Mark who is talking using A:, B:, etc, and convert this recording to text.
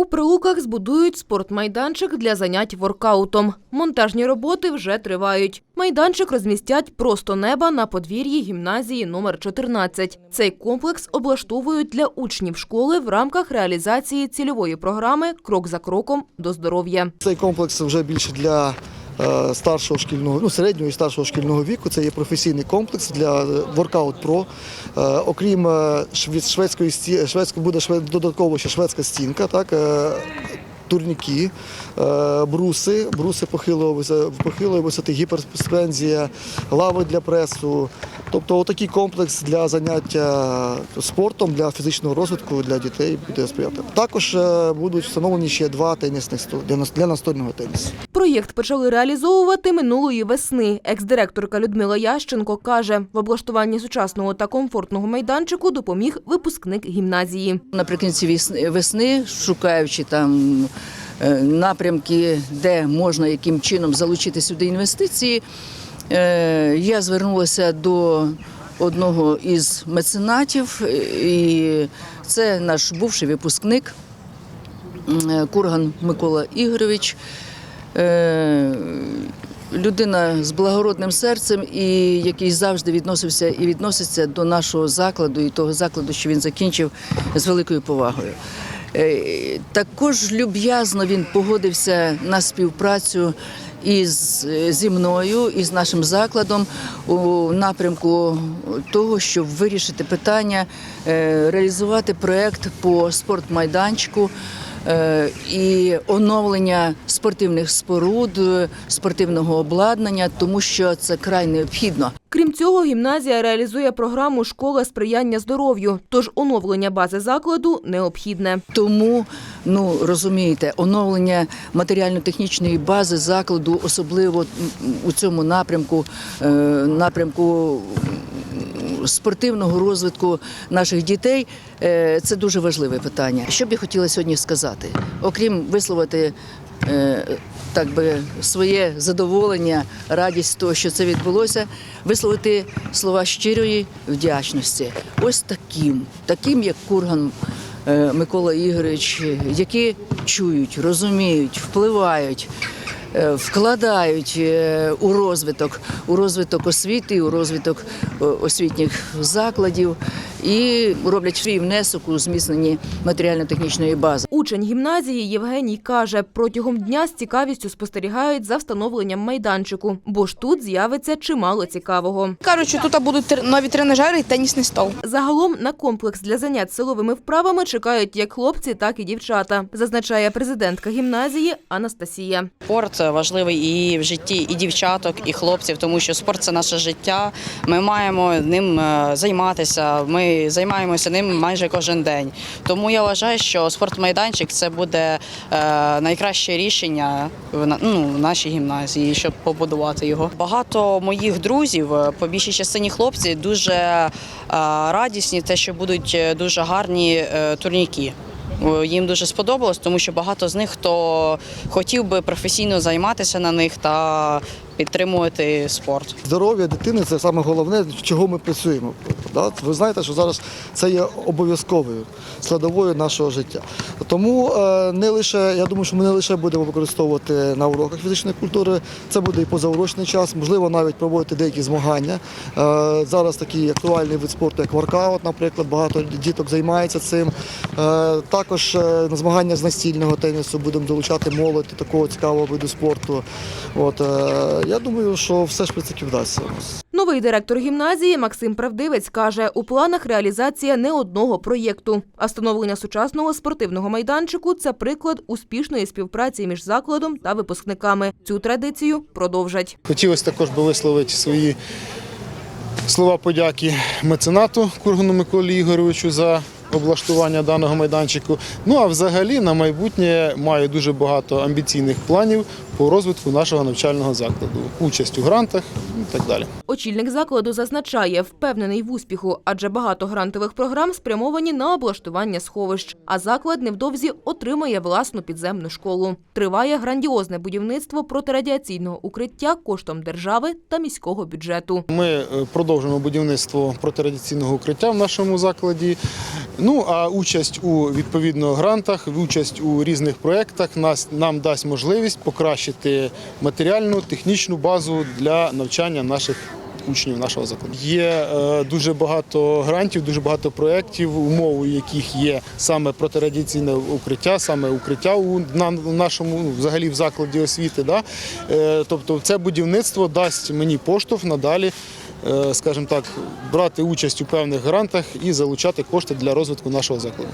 A: У Прилуках збудують спортмайданчик для занять воркаутом. Монтажні роботи вже тривають. Майданчик розмістять просто неба на подвір'ї гімназії номер 14. Цей комплекс облаштовують для учнів школи в рамках реалізації цільової програми Крок за кроком до здоров'я.
B: Цей комплекс вже більше для старшого шкільного, ну середнього і старшого шкільного віку. Це є професійний комплекс для Workout Pro. Е, окрім е, шведської сті, шведської буде додатково ще шведська стінка, так. Турніки, е, бруси, бруси похилої висо- похилої висоти, гіперспензія, лави для пресу. Тобто отакий комплекс для заняття спортом, для фізичного розвитку для дітей буде сприяти. Також е, будуть встановлені ще два тенісних для нас- для настольного тенісу.
A: Проєкт почали реалізовувати минулої весни. Екс-директорка Людмила Ященко каже, в облаштуванні сучасного та комфортного майданчику допоміг випускник гімназії.
C: Наприкінці весни- весни, шукаючи там напрямки, де можна яким чином залучити сюди інвестиції, е, я звернулася до одного із меценатів, е, і це наш бувший випускник Курган Микола Ігорович. Е, Людина з благородним серцем, і який завжди відносився і відноситься до нашого закладу і того закладу, що він закінчив з великою повагою. Е, Також люб'язно він погодився на співпрацю із зі мною і з нашим закладом у напрямку того, щоб вирішити питання, е, реалізувати проект по спортмайданчику е, і оновлення спортивних споруд, спортивного обладнання, тому що це край необхідно.
A: Цього, гімназія реалізує програму Школа сприяння здоров'ю, тож оновлення бази закладу необхідне.
C: Тому, ну розумієте, оновлення матеріально-технічної бази закладу, особливо у цьому напрямку, е, напрямку спортивного розвитку наших дітей, е, це дуже важливе питання. Що б я хотіла сьогодні сказати, окрім висловити. Е, Так би своє задоволення, радість того, що це відбулося, висловити слова щирої вдячності. Ось таким, таким як Курган е, Микола Ігорович, які чують, розуміють, впливають, е, вкладають у розвиток, у розвиток освіти, у розвиток освітніх закладів і роблять свій внесок у зміцненні матеріально-технічної бази.
A: Учень гімназії Євгеній каже, протягом дня з цікавістю спостерігають за встановленням майданчику, бо ж тут з'явиться чимало цікавого.
D: Кажуть, що тут будуть нові тренажери і тенісний стол.
A: Загалом на комплекс для занять силовими вправами чекають як хлопці, так і дівчата, зазначає президентка гімназії Анастасія.
E: Спорт важливий і в житті і дівчаток, і хлопців, тому що спорт це наше життя. Ми маємо ним е, займатися. Ми займаємося ним майже кожен день. Тому я вважаю, що спортмайданчик це буде е, найкраще рішення ну, в нашій гімназії, щоб побудувати його. Багато моїх друзів, е, по більшій частині хлопці, дуже е, радісні, те, що будуть дуже гарні турніки. Їм дуже сподобалось, тому що багато з них хто хотів би професійно займатися на них та підтримувати спорт.
B: Здоров'я дитини це саме головне, чого ми працюємо. Ви знаєте, що зараз це є обов'язковою складовою нашого життя. Тому е, не лише, я думаю, що ми не лише будемо використовувати на уроках фізичної культури, це буде і позаурочний час, можливо, навіть проводити деякі змагання. Е, зараз такий актуальний вид спорту, як воркаут, наприклад, багато діток займається цим. Е, також на змагання з настільного тенісу будемо долучати молодь такого цікавого виду спорту. От, я думаю, що все ж таки вдасться.
A: Новий директор гімназії Максим Правдивець каже, у планах реалізація не одного проєкту. А встановлення сучасного спортивного майданчику це приклад успішної співпраці між закладом та випускниками. Цю традицію продовжать.
F: Хотілося також би висловити свої слова подяки меценату Кургану Миколі Ігоровичу за облаштування даного майданчику. Ну а взагалі на майбутнє маю дуже багато амбіційних планів по розвитку нашого навчального закладу, участь у грантах і так далі.
A: Очільник закладу зазначає, впевнений в успіху, адже багато грантових програм спрямовані на облаштування сховищ. А заклад невдовзі отримає власну підземну школу. Триває грандіозне будівництво протирадіаційного укриття коштом держави та міського бюджету.
F: Ми е, продовжуємо будівництво протирадіаційного укриття в нашому закладі. Ну а участь у відповідно грантах, участь у різних проєктах нас нам дасть можливість покращити матеріальну технічну базу для навчання наших. Учнів нашого закладу є е, дуже багато грантів, дуже багато проєктів, умовою яких є саме протирадіаційне укриття, саме укриття у на нашому ну, взагалі в закладі освіти. Да? Е, тобто, це будівництво дасть мені поштовх надалі, скажімо так, брати участь у певних грантах і залучати кошти для розвитку нашого закладу.